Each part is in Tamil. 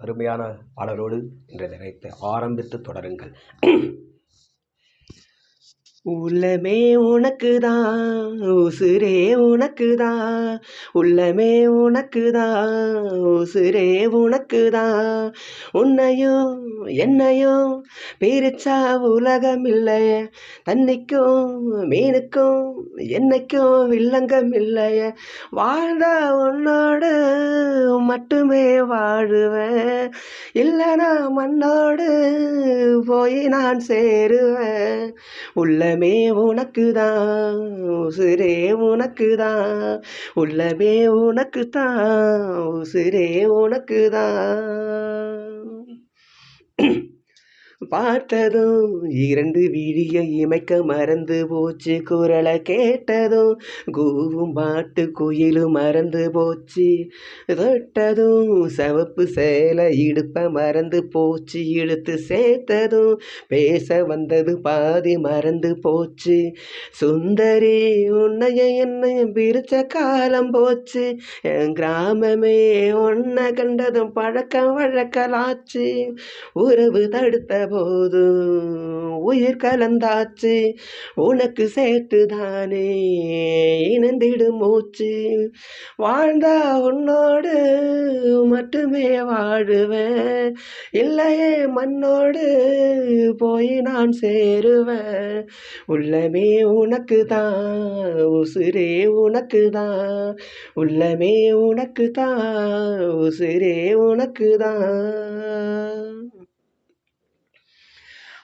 அருமையான பாடலோடு இன்றைய நினைத்து ஆரம்பித்து தொடருங்கள். உள்ளமே உனக்குதான் உசுரே உனக்குதான் உள்ளமே உனக்குதான் உசுரே உனக்குதான் உன்னையும் என்னையும் பிரிச்சா உலகம் இல்லைய தண்ணிக்கும் மீனுக்கும் என்னைக்கும் வில்லங்கம் இல்லைய வாழ்ந்தா உன்னோடு மட்டுமே வாழுவேன். இல்லைனா மண்ணோடு போய் நான் சேருவேன். உள்ளமே உனக்குதான் உனக்கு உனக்குதான். உள்ளமே உனக்கு தான் உசுரே உனக்குதான். பார்த்ததும் இரண்டு விழியை இமைக்க மறந்து போச்சு. குரலை கேட்டதும் கூவும் பாட்டு குயிலும் மறந்து போச்சு. தொட்டதும் சவப்பு சேலை இடுப்ப மறந்து போச்சு. இழுத்து சேர்த்ததும் பேச வந்தது பாதி மறந்து போச்சு. சுந்தரி உன்னைய என்னையும் பிரிச்ச காலம் போச்சு. என் கிராமமே உன்னை கண்டதும் பழக்கம் வழக்கலாச்சு. உறவு தடுத்த போது. உயிர் கலந்தாச்சு. உனக்கு சேர்த்து தானே இணைந்திடும் மூச்சு. வாழ்ந்தா உன்னோடு மட்டுமே வாழுவேன். இல்லையே மண்ணோடு போய் நான் சேருவேன். உள்ளமே உனக்கு தான் உசுரே உனக்கு தான் உள்ளமே உனக்கு தான் உசுரே உனக்கு தான்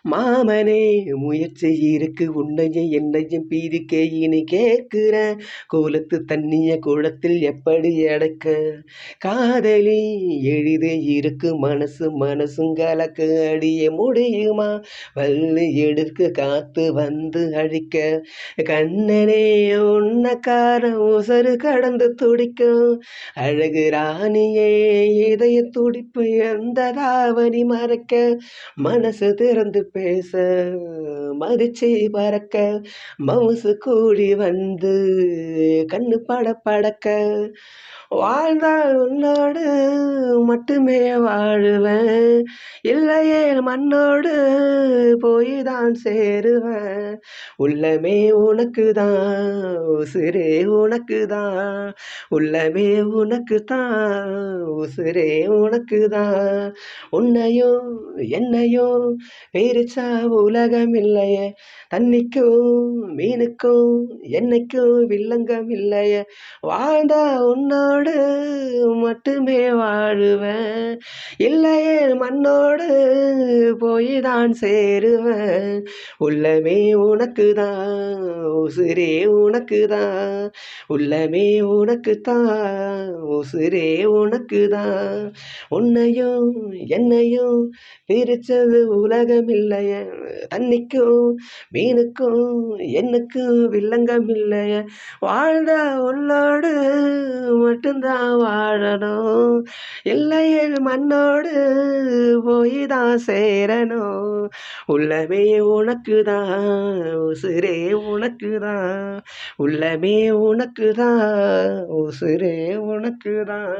மாமனே முயற்சி இருக்கு உன்னையும் என்னையும் பீதிக்கே இனி கேட்கிறேன் கோலத்து தண்ணிய குளத்தில் எப்படி அடக்க? காதலி எளிதே இருக்கு மனசு மனசும் கலக்கு அடிய முடியுமா? வள்ளி எடுக்க காத்து வந்து அழிக்க. கண்ணனே உன்னக்கார உசரு கடந்து துடிக்கும் அழகு ராணியே இதய துடிப்பு எந்த தாவணி மறைக்க? மனசு திறந்து பேச மதிச்சு பறக்க மவுசு கூடி வந்து கண்ணு பட படக்க. வாழ்ந்தால் உன்னோடு மட்டுமே வாழுவேன். இல்லையே மண்ணோடு போய் தான் சேருவேன். உள்ளமே உனக்கு தான் உசுரே உனக்கு தான் உள்ளமே உனக்கு தான் உசுரே உனக்கு தான் உன்னையும் என்னையும் பிரிச்சா உலகம் இல்லையே தண்ணிக்கும் மீனுக்கும் என்னைக்கும் வில்லங்கம் இல்லைய. வாழ்ந்தா உன்னோடு மட்டுமே வாழுவேன். இல்லையே மண்ணோடு போய் தான் சேருவேன். உள்ளமே உனக்கு தான் உசுரே உனக்கு தான் உள்ளமே உனக்கு தான் உசுரே உனக்கு தான் உன்னையும் என்னையும் பிரிச்சது உலகம் இல்லைய தண்ணிக்கும் நீனுக்கும் எனக்கும் வில்லங்கம் இல்லைய வாழ்ந்தா உன்னோடு மட்டும்தான் வாழணும். இல்லையே மண்ணோடு போய் தான் சேரணும். உள்ளமே உனக்கு தான் உசுரே உனக்கு தான் உள்ளமே உனக்கு தான் உசுரே உனக்கு தான்